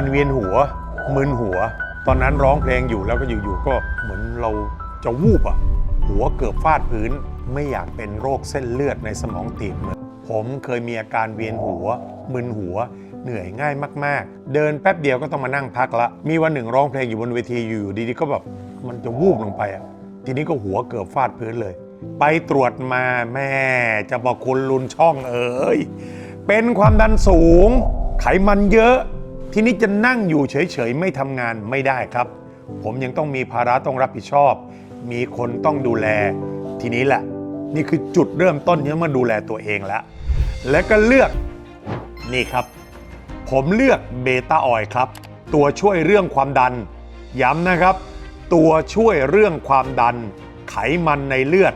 มันเวียนหัวมึนหัว ตอนนั้นร้องเพลงอยู่แล้วก็อยู่ๆก็เหมือนเราจะวูบอะหัวเกือบฟาดพื้นไม่อยากเป็นโรคเส้นเลือดในสมองตีบเหมือนผมเคยมีอาการเวียนหัว มึนหัว เหนื่อยง่ายมาก ๆ เดินแป๊บเดียวก็ต้องมานั่งพักละ มีวันหนึ่งร้องเพลงอยู่บนเวทีอยู่ดีๆก็แบบมันจะวูบลงไปอะทีนี้ก็หัวเกือบฟาดพื้นเลย ไปตรวจมาแม่จะบอกคุณลุนช่องเอ๋ยเป็นความดันสูง ไขมันเยอะ ทีนี้จะนั่งอยู่เฉยๆไม่ทำงานไม่ได้ครับ ผมยังต้องมีภาระต้องรับผิดชอบ มีคนต้องดูแล ทีนี้แหละ นี่คือจุดเริ่มต้นที่มาดูแลตัวเองแล้ว และก็เลือกนี่ครับ ผมเลือกเบต้าออยล์ครับ ตัวช่วยเรื่องความดัน ย้ำนะครับ ตัวช่วยเรื่องความดัน ไขมันในเลือด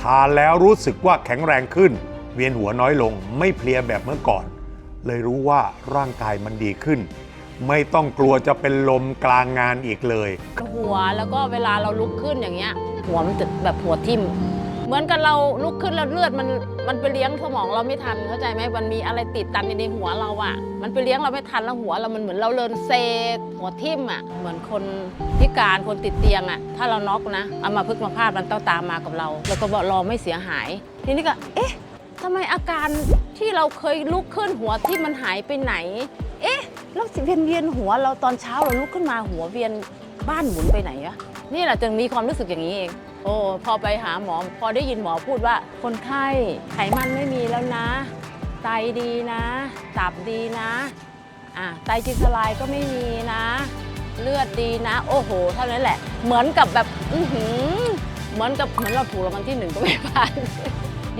ทานแล้วรู้สึกว่าแข็งแรงขึ้น เวียนหัวน้อยลง ไม่เพลียแบบเมื่อก่อน เลยรู้ว่าร่างกายมันดีขึ้น ไม่ต้องกลัวจะเป็นลมกลางงานอีกเลย หัวแล้วก็เวลาเราลุกขึ้นอย่างเงี้ย หัวมันจะแบบหัวทิ่มเหมือนกับเราลุกขึ้นแล้วเลือดมันมันไปเลี้ยงสมองเราไม่ทันเข้าใจไหมมันมีอะไรติดตันในหัวเราอะมันไปเลี้ยงเราไม่ทันแล้วหัวเรามันเหมือนเราเลินเซหัวทิ่มอะเหมือนคนพิการคนติดเตียงอะถ้าเราน็อกนะเอามาพึกมาพาดมันต้องตามมากับเรา แล้วก็บอกรอไม่เสียหาย ทีนี้ก็เอ๊ะ ทำไมอาการที่เราเคยลุกขึ้นหัวที่มันหายไปไหน เอ๊ะแล้วเวียนเวียนหัวเราตอนเช้าเราลุกขึ้นมาหัวเวียนบ้านหมุนไปไหนอะนี่แหละจึงมีความรู้สึกอย่างนี้เอง โอ้พอไปหาหมอพอได้ยินหมอพูดว่า คนไข้ไขมันไม่มีแล้วนะ ไตดีนะตับดีนะอะไตจิสลายก็ไม่มีนะ เลือดดีนะ โอ้โห เท่านั้นแหละ เหมือนกับแบบ อือหือเหมือนกับเหมือนเราถูกรางวัลที่หนึ่งก็ไม่ผ่าน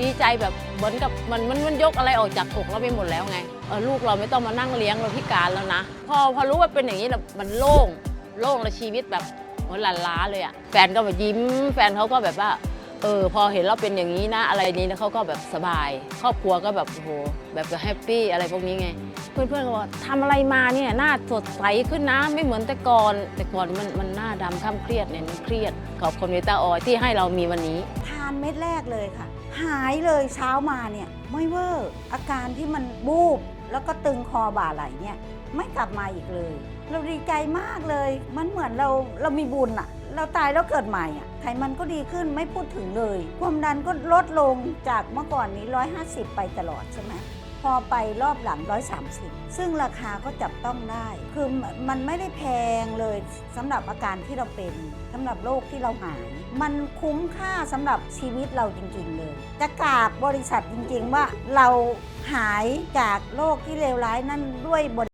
ดีใจแบบเหมือนกับมันมันมันยกอะไรออกจากอกเราไปหมดแล้วไงเออลูกเราไม่ต้องมานั่งเลี้ยงเราพิการแล้วนะ พอพอรู้ว่าเป็นอย่างนี้แล้วมันโล่งโล่งแล้วชีวิตแบบเหมือนหลานล้าเลยอะแฟนก็แบบยิ้ม แฟนเขาก็แบบว่าเออพอเห็นเราเป็นอย่างนี้นะอะไรนี้แล้วเขาก็แบบสบาย ครอบครัวก็แบบโหแบบก็แฮปปี้อะไรพวกนี้ไง เพื่อนๆก็บอกทำอะไรมาเนี่ยหน้าสดใสขึ้นนะไม่เหมือนแต่ก่อนแต่ก่อนมันมันหน้าดำข้ามเครียดเนี่ยมันเครียดขอบคุณเมตาออยที่ให้เรามีวันนี้ ทานเม็ดแรกเลยค่ะ หายเลยเช้ามาเนี่ยไม่เวอร์อาการที่มันบูบแล้วก็ตึงคอบ่าไหลเนี่ยไม่กลับมาอีกเลย เราดีใจมากเลย มันเหมือนเราเรามีบุญอะเราตายแล้วเกิดใหม่อะไขมันก็ดีขึ้นไม่พูดถึงเลย ความดันก็ลดลงจากเมื่อก่อนนี้ 150 ไปตลอดใช่ไหม พอไปรอบหลัง 130 ซึ่งราคาก็จับต้องได้ คือมันไม่ได้แพงเลยสำหรับอาการที่เราเป็นสำหรับโรคที่เราหาย มันคุ้มค่าสำหรับชีวิตเราจริง ๆ เลย จะกราบบริษัทจริง ๆ ว่าเราหายจากโรคที่เลวร้ายนั่นด้วยบริ